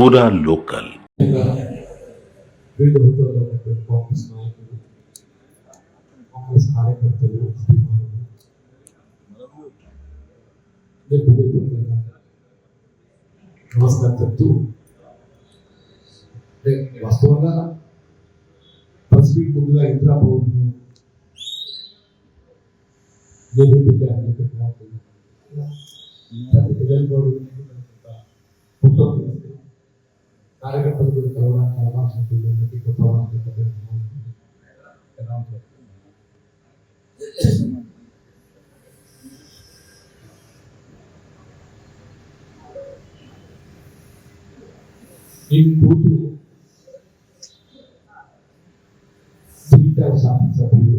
పూరా లోకల్ నమస్కారం చెప్తూ. అంటే వాస్తవంగా ఫస్ట్ ముందుగా ఇంద్రా భవన్ నిర్మించే కార్యకర్తలు కూడా కలవడానికి అవకాశం ఉంటుంది ఎందుకంటే ఇక్కడ ప్రమాణం చెప్పబడింది. ఎలా శాసనసభ్యులు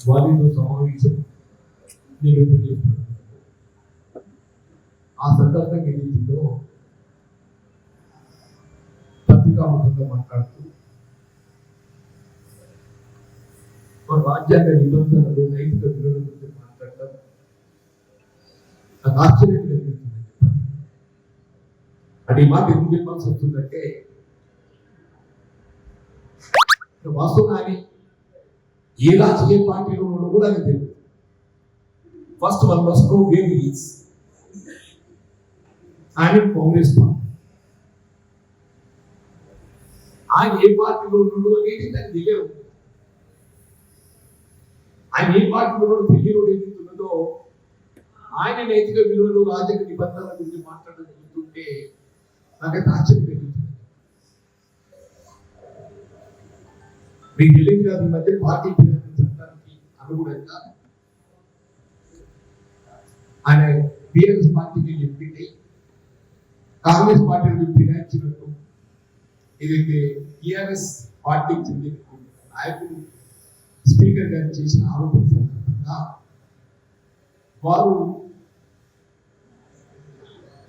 వారితో సమావేశం. నిర్వహించారు ఆ సందర్భంగా ఏదైతుందో పత్రికాముఖంగా మాట్లాడుతూ మన రాజ్యాంగ నిబంధనలు నైతిక విలువల గురించి మాట్లాడటం నాకు ఆశ్చర్యం కలిగిస్తుంది అంటే ఈ మాట ఎందుకు చెప్పాల్సి వస్తుందంటే వాస్తవం ఏ రాజకీయ పార్టీలో కూడా ఆయన తెలియదు first one must know where is ఆయన కాంగ్రెస్ ఆయన ఏ పార్టీలో ఉన్నాడు అనేది దానికి తెలియదు. ఆయన ఏ పార్టీలో ఉన్నాడు తెలియదు ఏది ఆయన నైతిక విలువలు రాజకీయ నిబంధనల గురించి మాట్లాడడం జరుగుతుంటే నాకైతే ఆశ్చర్యం పెరుగుతుంది మీకు తెలియదు కాదు ఈ మధ్య పార్టీ ఫిరాయింపు చట్టానికి అనుగుణంగా ఆయన బిఎస్ పార్టీకి ఎంపీ కాంగ్రెస్ పార్టీని ఫిరాయించినట్టు ఏదైతే టిఆర్ఎస్ పార్టీకి చెందిన నాయకులు స్పీకర్ గారు చేసిన ఆరోపణ సందర్భంగా వారు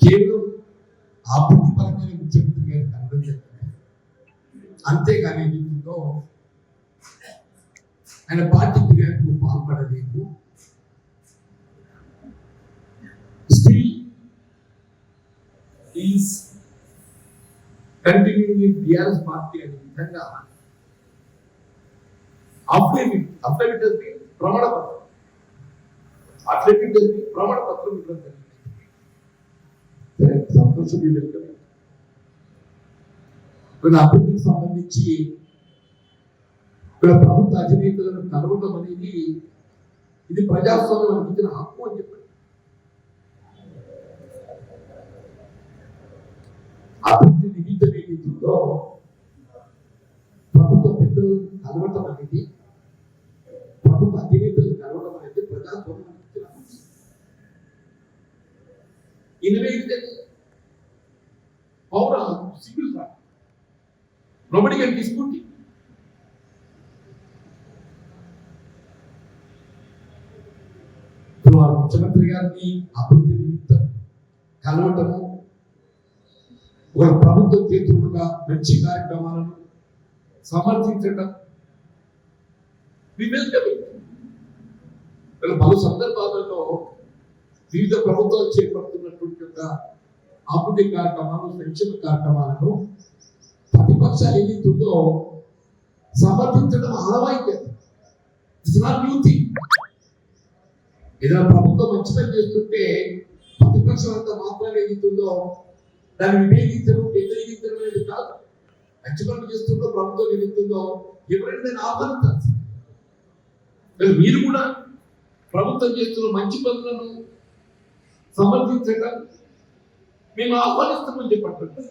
కేవలం అభివృద్ధిపరమైన ముఖ్యమంత్రి గారికి అనడం జరిగింది. అంతేగాని ఏదైతుందో ఆయన పార్టీ ఫిర్యాదుకు పాల్పడలేదు. Is continuing in TRS party అనే విధంగా అఫిడవిట్ అఫిడవిట్ అంటే ప్రమాణ పత్రం అఫిడవిట్ అంటే ప్రమాణ పత్రం ఇవ్వడం జరిగింది. సంతోషం ఈ వెల్కమ్ వీళ్ళ అభివృద్ధికి సంబంధించి ఇక్కడ ప్రభుత్వ అధినేతలను కలవటం అనేది ఇది ప్రజాస్వామ్యం ఇచ్చిన హక్కు అని చెప్పండి. అభివృద్ధి నిమిత్తం ఏదైతుందో ప్రభుత్వ పెద్దలు కలవటం అనేది ప్రభుత్వ అధినేతలు కలవటం అనేది ప్రజాస్వామ్యం ఇచ్చిన పౌర civil right nobody can dispute ముఖ్యమంత్రి గారిని అభివృద్ధి నిమిత్తం కలవటము ఒక ప్రభుత్వం తీర్థుడుగా మంచి కార్యక్రమాలను సమర్థించడం పలు సందర్భాలలో వివిధ ప్రభుత్వాలు చేపడుతున్నటువంటి యొక్క అభివృద్ధి కార్యక్రమాలు సంక్షేమ కార్యక్రమాలను ప్రతిపక్షాలు ఏదైతుందో సమర్థించడం ఆనవాయితీ ఇట్స్ నాట్ ఏదైనా ప్రభుత్వం మంచి పని చేస్తుంటే ప్రతిపక్షం అంతా మాత్రం ఏదైతుందో దాన్ని విభేదించడం వ్యతిరేకించడం అనేది కాదు. మంచి పనులు చేస్తుందో ప్రభుత్వం ఏదైతుందో ఎవరైనా దాన్ని ఆహ్వానించాల్సింది. మీరు కూడా ప్రభుత్వం చేస్తున్న మంచి పనులను సమర్థించడం మేము ఆహ్వానిస్తామని చెప్పట్లేదు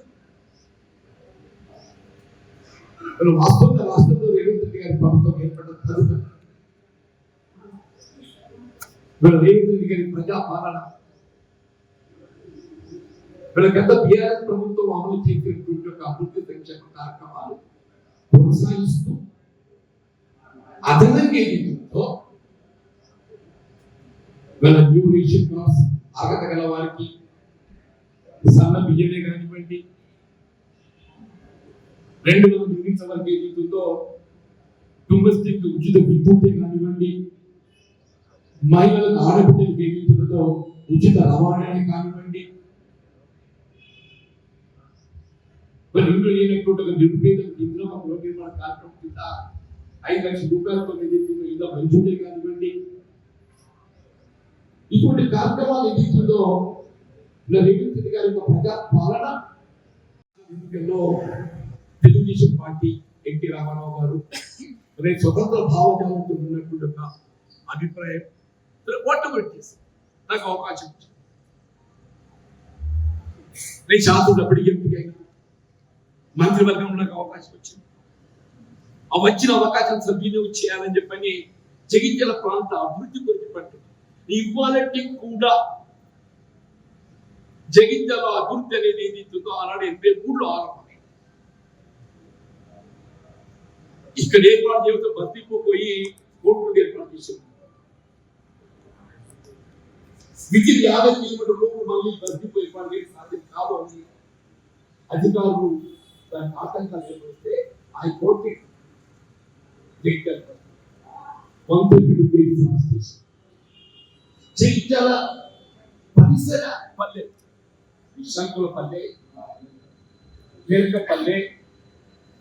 వాస్తవంగా రాష్ట్రంలో రేవంత్ రెడ్డి గారి ప్రభుత్వం ఏర్పడిన తరువాత రేవంత్ రెడ్డి గారి ప్రజాపాలన వీళ్ళ గత బీఆర్ఎస్ ప్రభుత్వం అమలు చేసేటువంటి యొక్క అభివృద్ధి సంక్షేమ కార్యక్రమాలు కొనసాగిస్తూ అదనంగా ఏదైతుందో వీళ్ళ న్యూ రేషన్ క్లాస్ అర్హత గల వారికి సన్న బియ్యమే కానివ్వండి రెండు వందల యూనిట్ల వరకు ఏదైతుందో డొమెస్టిక్ ఉచిత విద్యుత్తే కానివ్వండి మహిళలకు ఆడబిడ్డలకు ఏదైతుందో ఉచిత రవాణానే కానివ్వండి రెండు లేనటువంటి నిరుపేదలకు ఇందులో నిర్మాణ కార్యక్రమం కింద ఐదు లక్షల రూపాయలతో ఏదైతే ఇలా మంజూరే కానివ్వండి ఇటువంటి కార్యక్రమాలు ఏదైతుందో ఇలా రేవంత్ రెడ్డి గారి యొక్క ప్రజా పాలన ఎన్నికల్లో తెలుగుదేశం పార్టీ ఎన్టీ రామారావు గారు స్వతంత్ర భావజాలంతో ఉన్నటువంటి ఒక అభిప్రాయం వాట్ నాకు అవకాశం ఇచ్చింది నేను శాసనసభ మంత్రివర్గంలోకి అవకాశం వచ్చింది. ఆ వచ్చిన అవకాశం సద్వినియోగం చేయాలని చెప్పని జగిత్యాల ప్రాంత అభివృద్ధి గురించి పట్టు ఇవ్వాలంటే కూడా జగిత్యాల అభివృద్ధి అనేది ఏదైతుందో ఆనాడు ఎనభై మూడులో ఆరంభమైంది. ఇక్కడ ఏర్పాటు చేస్తే బతికిపోయి కోర్టు ఏర్పాటు చేసింది. విధి యాభై కిలోమీటర్ లోపు మళ్ళీ బతికిపో ఏర్పాటు చేయడం సాధ్యం కాదు అని అధికారులు దానికి ఆటంకాలు ఏర్పడితే హైకోర్టు జగిత్యాల పంతొమ్మిది తేదీ సమస్య జగిత్యాల పరిసర పల్లె శంకులపల్లె వేరుకపల్లె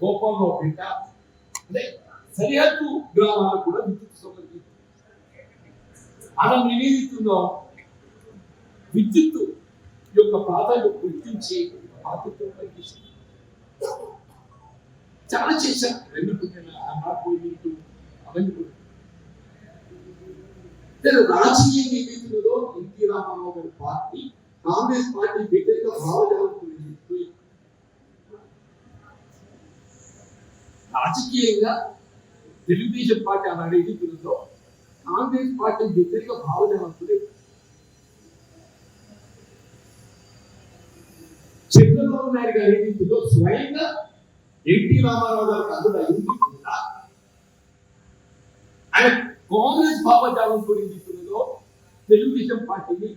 గోపాలరావుపేట అంటే సరిహద్దు గ్రామాలకు కూడా విద్యుత్ సౌకర్యం అలా నివేదిస్తుందో విద్యుత్ యొక్క ప్రాధాన్యత గుర్తించి బాధ్యత పనిచేసింది చాలా చేశారు. రెండు పుట్టిన అవన్నీ కూడా. నేను రాజకీయం ఏదైతుందో ఎన్టీ రామారావు గారి పార్టీ కాంగ్రెస్ పార్టీ వ్యతిరేక భావజాలంతో వెళ్ళిపోయి రాజకీయంగా తెలుగుదేశం పార్టీ అలా ఏదైతుందో కాంగ్రెస్ పార్టీ వ్యతిరేక భావజాలంతో చంద్రబాబు నాయుడు గారు ఏదైతుందో స్వయంగా ఎన్టీ రామారావు గారు అందులో అయింది కూడా ఆయన కాంగ్రెస్ భావజాలం గురించి చెప్తున్నదో తెలుగుదేశం పార్టీని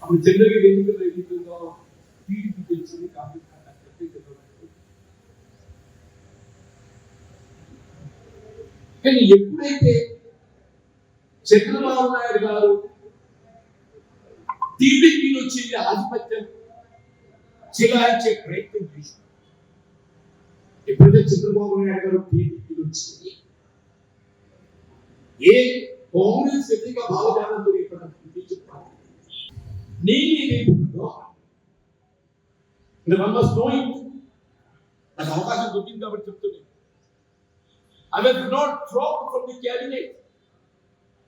అప్పుడు చంద్రగిరి ఎన్నికల్లో ఎన్నికల్లో టీడీపీ గెలిచింది కాంగ్రెస్ కానీ ఎప్పుడైతే చంద్రబాబు నాయుడు గారు టీడీపీలో వచ్చి ఆధిపత్యం చెలాయించే ప్రయత్నం చేశారు ఎప్పుడైతే చంద్రబాబు నాయుడు గారు టీడీపీలో వచ్చి ఏ కాంగ్రెస్ వ్యతిరేక భావజాలంతో ఏర్పడిన బీజేపీ పార్టీ నేను ఏదైతుందో వన్ వాస్ నోయింగ్ నాకు అవకాశం దొరికింది కాబట్టి చెప్తున్నాను. I was not drop from the cabinet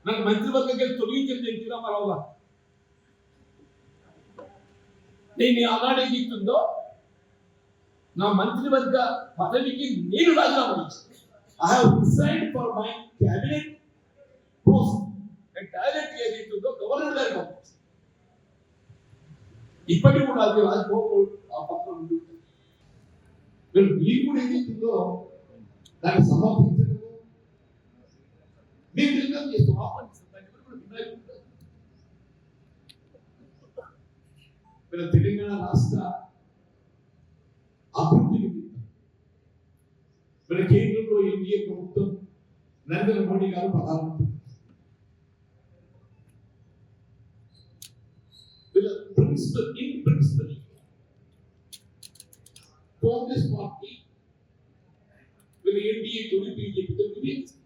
నాకు మంత్రివర్గంగా తొలగించింది ఎన్టీ రామారావు నేను ఆనాడు చెప్తుందో నా మంత్రివర్గ పదవికి నేను రాజీనామా I have resign for my cabinet post direct ఏదైతుందో గవర్నర్ గారికి పంపించాను ఇప్పటికి కూడా అది రాజభవన్ ఆ పత్రం ఉంది మీరు మీరు కూడా ఏదైతుందో దానికి సమర్థం మేము నిర్ణయం చేస్తాం ఆహ్వానిస్తాం దాన్ని ఎవరు కూడా వినాయకుడు ఉంటారు. మన తెలంగాణ రాష్ట్ర అభివృద్ధి నిమిత్తం మన కేంద్రంలో ఎన్డీఏ ప్రభుత్వం నరేంద్ర మోడీ గారు ప్రధానమంత్రి వీళ్ళ principle in principle Congress party వీళ్ళ ఎన్డీఏ తొలి బీజేపీతో విభేదించింది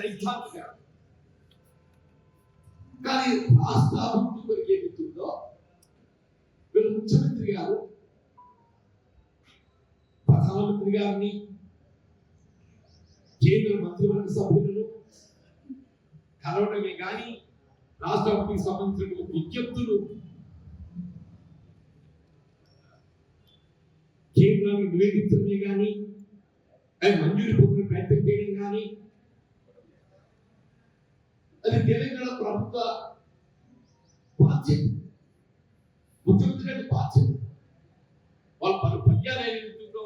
సైద్ధాంతిక కానీ రాష్ట్ర అభివృద్ధి కొరకు ఏమిస్తుందో వీళ్ళు ముఖ్యమంత్రి గారు ప్రధానమంత్రి గారిని కేంద్ర మంత్రివర్గ సభ్యులను కలవడమే కానీ రాష్ట్ర అభివృద్ధికి సంబంధించిన విజ్ఞప్తులు కేంద్రాన్ని నివేదించడమే కానీ అది మంజూరు పొందిన ప్రయత్నం చేయడం కానీ అది తెలంగాణ ప్రభుత్వ బాధ్యత. ముఖ్యమంత్రి గారి బాధ్యత. వాళ్ళు పలు పర్యాలు ఏమిటో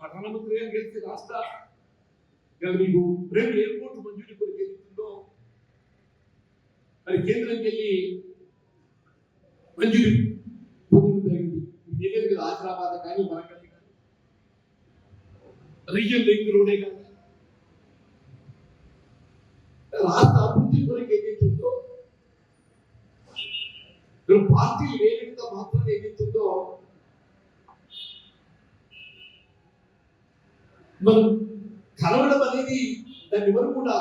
ప్రధానమంత్రి గారు గెలిచి రాష్ట్ర మీకు రెండు ఎయిర్పోర్ట్ మంజూరు కొరకు ఏమిటో అది కేంద్రం వెళ్ళి మంజూరు పొందడం జరిగింది ఇది కదా ఆదిలాబాద్ కానీ వరంగల్ కానీ. రీజన్ లింక్ రోడే కానీ రాష్ట్ర అభివృద్ధి కొరకు ఏదైతే నువ్వు పార్టీ లేనంత మాత్రం ఏదైతుందో మనం కలవడం అనేది దాన్ని ఎవరు కూడా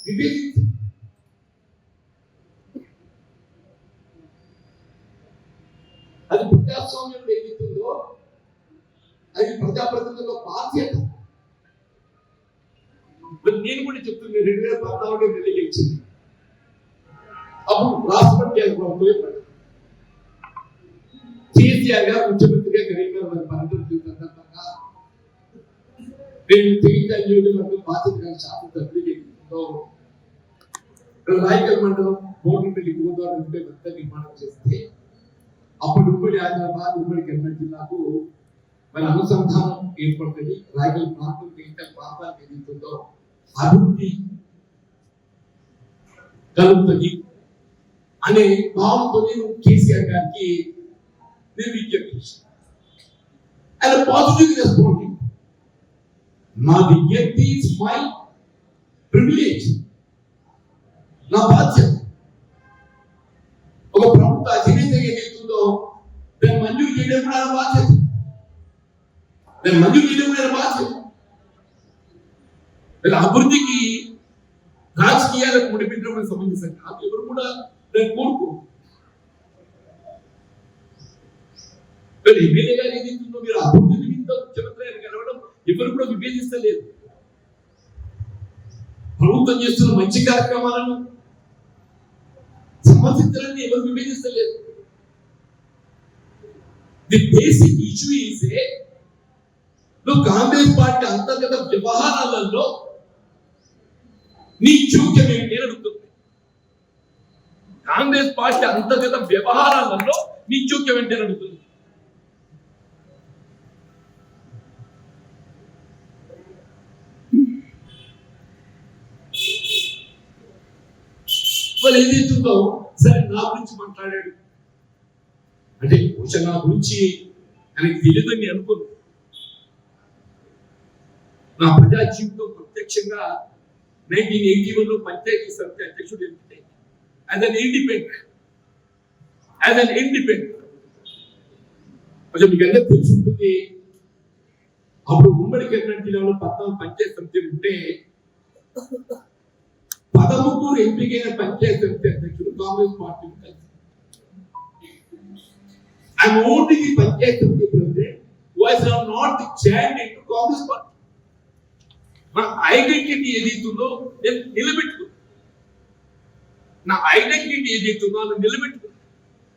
విభేదించారు అది ప్రజాస్వామ్యంలో ఏదైతుందో అది ప్రజాప్రతినిధుల బాధ్యత నేను కూడా చెప్తున్నాను రెండు వేల పద్నాలుగు ఎన్నికలు ఇచ్చింది అప్పుడు రాష్ట్రపతి గారి ప్రభుత్వం కేసీఆర్ గారు ముఖ్యమంత్రిగా కరీంనగర్ వారి పర్యటన సందర్భంగా నేను తిరిగి నియోజకవర్గం బాధ్యత గారి శాసన సభ్యులు రాయకల్ మండలం బోర్డుపల్లి గోదావరి ఉంటే పెద్ద నిర్మాణం చేస్తే అప్పుడు ఉమ్మడి ఆదిలాబాద్ ఉమ్మడి కర్నూలు జిల్లాకు మరి అనుసంధానం ఏర్పడుతుంది. రాయకల్ ప్రాంతం మిగతా ప్రాంతానికి ఏదైతుందో అభివృద్ధి కలుగుతుంది అనే భావంతో నేను కేసీఆర్ గారికి నేను విజ్ఞప్తి చేశాను. ఆయన పాజిటివ్ రెస్పాండింగ్ నా విజ్ఞప్తి ఇస్ మై ప్రివిలేజ్ నా బాధ్యత. ఒక ప్రభుత్వ అధినేత ఏదైతుందో దాన్ని మంజూరు చేయడం కూడా నా బాధ్యత. దాన్ని మంజూరు చేయడం కూడా నా బాధ్యత. లేదా అభివృద్ధికి రాజకీయాలకు ముడిపెట్టడం సమంజసం కాదు ఎవరు కూడా నేను కోరుకో. మరి ఎమ్మెల్యే గారు ఏదైతుందో మీరు అభివృద్ధి నిమిత్తం ముఖ్యమంత్రి గారిని కలవడం ఎవరు కూడా విభేదిస్తలేదు. ప్రభుత్వం చేస్తున్న మంచి కార్యక్రమాలను సమర్థించాలని ఎవరు విభేదిస్తలేదు. The basic issue is Congress party అంతర్గత వ్యవహారాలలో నీ జోక్యం ఏంటి అని అడుగుతుంది. కాంగ్రెస్ పార్టీ అంతర్గత వ్యవహారాలలో నీ జోక్యం ఏంటి అని అడుగుతుంది. వాళ్ళు ఏదైతుందో సరే నా గురించి మాట్లాడాడు. అంటే బహుశా నా గురించి ఆయనకు తెలియదని అనుకోను. నా ప్రజా జీవితం ప్రత్యక్షంగా నైన్టీన్ ఎయిటీ వన్ లో పంచాయతీ సమితి అధ్యక్షుడు ఎన్నికై as an independent as an independent కొంచెం మీకు అందరూ తెలిసి ఉంటుంది అప్పుడు ఉమ్మడి కర్ణాటక జిల్లాలో పద్నాలుగు పంచాయతీ సమితి ఉంటే పదముగ్గురు ఎంపికైన పంచాయతీ సమితి అధ్యక్షుడు కాంగ్రెస్ పార్టీ కలిసి I'm only the panchayat samiti president was not join in Congress party మన ఐడెంటిటీ ఏదైతుందో నేను నిలబెట్టుకో. నా ఐడెంటిటీ ఏదైతుందో అది నిలబెట్టుకో.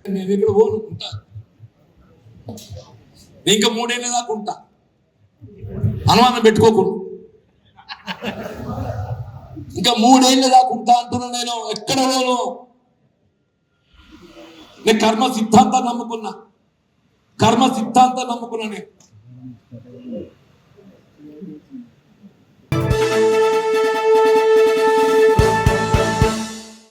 నేను ఇక్కడ పోను ఉంటా ఇంకా మూడేళ్ళ దాకా ఉంటా. అనుమానం పెట్టుకోకుండా ఇంకా మూడేళ్ళ దాకా ఉంటా అంటున్నా నేను. ఎక్కడ పోను? నేను కర్మ సిద్ధాంతం నమ్ముకున్నా. కర్మ సిద్ధాంతం నమ్ముకున్నా నేను.